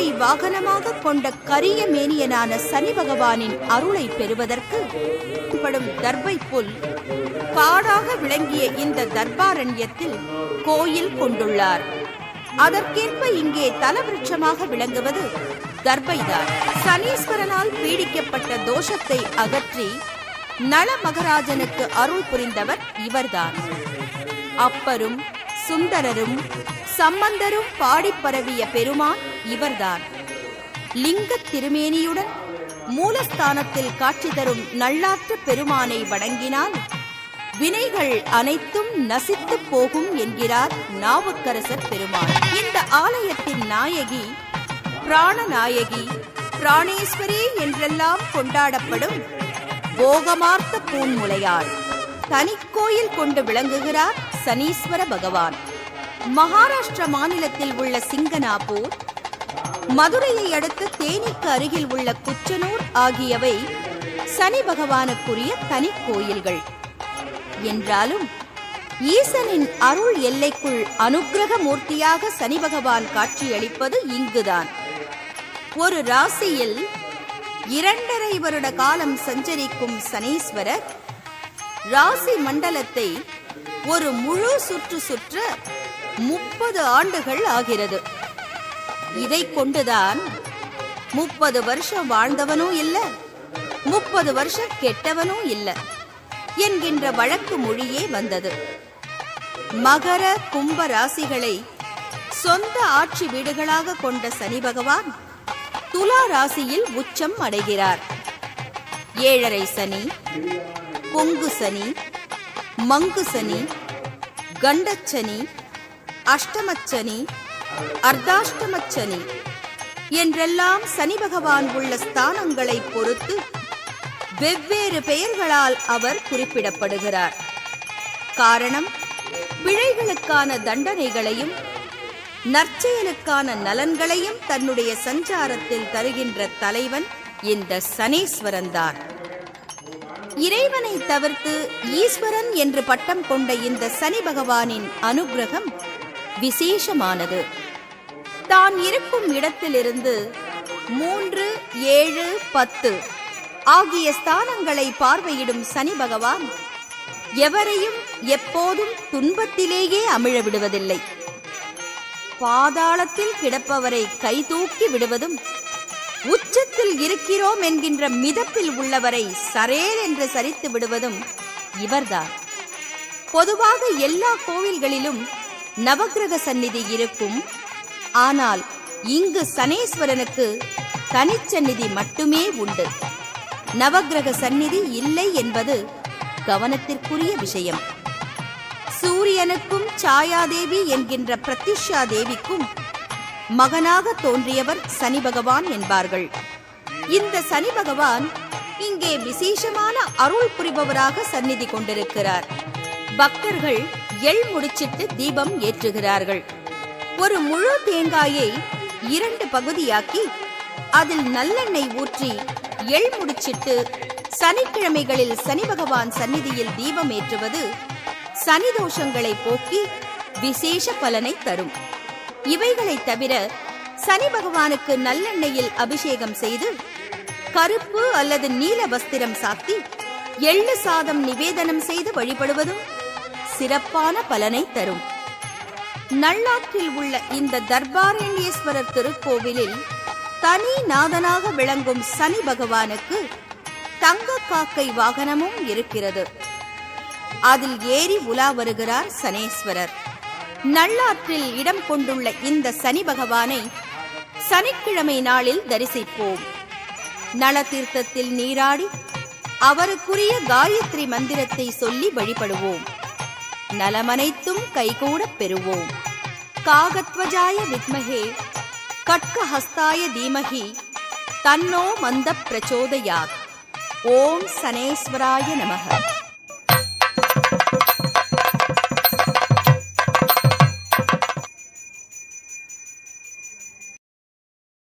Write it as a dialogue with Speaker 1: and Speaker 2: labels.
Speaker 1: காக்கை வாகனமாக கொண்ட கரிய மேனியனான சனி பகவானின் அருளை பெறுவதற்கு படும் தர்பை புல் காடாக விளங்கிய இந்த தர்பாரண்யத்தில் கோயில் கொண்டுள்ளார். அதற்கேற்ப இங்கே தலவிருட்சமாக விளங்குவது தர்பைதான். சனீஸ்வரனால் பீடிக்கப்பட்ட தோஷத்தை அகற்றி நல மகராஜனுக்கு அருள் புரிந்தவர் இவர்தான். அப்பரும் சுந்தரரும் சம்பந்தரும் பாடிப் பரவிய பெருமான் இவர்தான். லிங்கத் திருமேனியுடன் மூலஸ்தானத்தில் காட்சி தரும் நல்லாற்று பெருமானை வணங்கினால் வினைகள் அனைத்தும் நசித்து போகும் என்கிறார் நாவுக்கரசர் பெருமான். இந்த ஆலயத்தின் நாயகி பிராணநாயகி பிராணேஸ்வரி என்றெல்லாம் கொண்டாடப்படும் போகமார்த்த பூன்முலையாள் தனிக்கோயில் கொண்டு விளங்குகிறார் சனீஸ்வர பகவான். மகாராஷ்டிர மாநிலத்தில் உள்ள சிங்கனாபூர் மதுரையை அடுத்து தேனிக்கு அருகில் உள்ள குச்சனூர் ஆகியவை சனி பகவானுக்குரிய தனி கோயில்கள். என்றாலும் ஈசனின் அருள் எல்லைக்குள் அனுக்கிரக மூர்த்தியாக சனி பகவான் காட்சியளிப்பது இங்குதான். ஒரு ராசியில் இரண்டரை வருட காலம் சஞ்சரிக்கும் சனீஸ்வரர் ராசி மண்டலத்தை ஒரு முழு சுற்று சுற்ற முப்பது ஆண்டுகள் ஆகிறது. இதை கொண்டுதான் முப்பது வருஷம் வாழ்ந்தவனும் இல்ல முப்பது வருஷம் கெட்டவனும் இல்ல என்கின்ற வழக்கு மொழியே வந்தது. மகர கும்ப ராசிகளை சொந்த ஆட்சி வீடுகளாக கொண்ட சனி பகவான் துலா ராசியில் உச்சம் அடைகிறார். ஏழரை சனி பொங்கு சனி மங்குசனி கண்டச்சனி அஷ்டமச்சனி அர்த்தாஷ்டமச்சனி என்றெல்லாம் சனி பகவான் உள்ள ஸ்தானங்களை பொறுத்து வெவ்வேறு பெயர்களால் அவர் குறிப்பிடப்படுகிறார். காரணம் பிழைகளுக்கான தண்டனைகளையும் நற்செயலுக்கான நலன்களையும் தன்னுடைய சஞ்சாரத்தில் தருகின்ற தலைவன் இந்த சனீஸ்வரன்தான். இறைவனை தவிர்த்து ஈஸ்வரன் என்று பட்டம் கொண்ட இந்த சனி பகவானின் அனுக்கிரகம் விசேஷமானது. தான் இருக்கும் இடத்திலிருந்து மூன்று ஏழு பத்து ஆகிய ஸ்தானங்களை பார்வையிடும் சனி பகவான் எவரையும் எப்போதும் துன்பத்திலேயே அமிழ விடுவதில்லை. பாதாளத்தில் கிடப்பவரை கைதூக்கி விடுவதும் உச்சத்தில் இருக்கிறோம் என்கின்ற மிதப்பில் உள்ளவரை சரேர் என்று சரித்து விடுவதும் இவர்தான். பொதுவாக எல்லா கோவில்களிலும் நவக்கிரக சந்நிதி இருக்கும். ஆனால் இங்கு சனேஸ்வரனுக்கு தனிச்சந்நிதி மட்டுமே உண்டு. நவக்கிரக சந்நிதி இல்லை என்பது கவனத்திற்குரிய விஷயம். சூரியனுக்கும் சாயாதேவி என்கின்ற பிரத்யுஷா தேவிக்கும் மகனாக தோன்றியவர் சனி பகவான் என்பார்கள். இந்த சனி பகவான் இங்கே விசேஷமான அருள் புரிபவராக சந்நிதி கொண்டிருக்கிறார். பக்தர்கள் எள் முடிச்சிட்டு தீபம் ஏற்றுகிறார்கள். ஒரு முழு தேங்காயை இரண்டு பகுதியாக்கி அதில் நல்லெண்ணெய் ஊற்றி எள் முடிச்சிட்டு சனிக்கிழமைகளில் சனி பகவான் சந்நிதியில் தீபம் ஏற்றுவது சனி தோஷங்களை போக்கி விசேஷ பலனை தரும். இவைகளை தவிர சனி பகவானுக்கு நல்லெண்ணெயில் அபிஷேகம் செய்து கருப்பு அல்லது நீல வஸ்திரம் சாத்தி எள்ளு சாதம் நிவேதனம் செய்து வழிபடுவதும் சிறப்பான பலனை தரும். நல்லாற்றில் உள்ள இந்த தர்பாரண்யேஸ்வரர் திருக்கோவிலில் தனி நாதனாக விளங்கும் சனி பகவானுக்கு தங்க காக்கை வாகனமும் இருக்கிறது. அதில் ஏறி உலா வருகிறார் சனேஸ்வரர். நல்லாற்றில் இடம் கொண்டுள்ள இந்த சனி பகவானை சனிக்கிழமை நாளில் தரிசிப்போம். நலதீர்த்தத்தில் நீராடி அவருக்குரிய காயத்ரி மந்திரத்தை சொல்லி வழிபடுவோம். நலமனைத்தும் கைகூடப் பெறுவோம். காகத்வஜாய வித்மகே கட்கஹஸ்தாய தீமகி தன்னோ மந்த பிரச்சோதயாத். ஓம் சனேஸ்வராய நமக.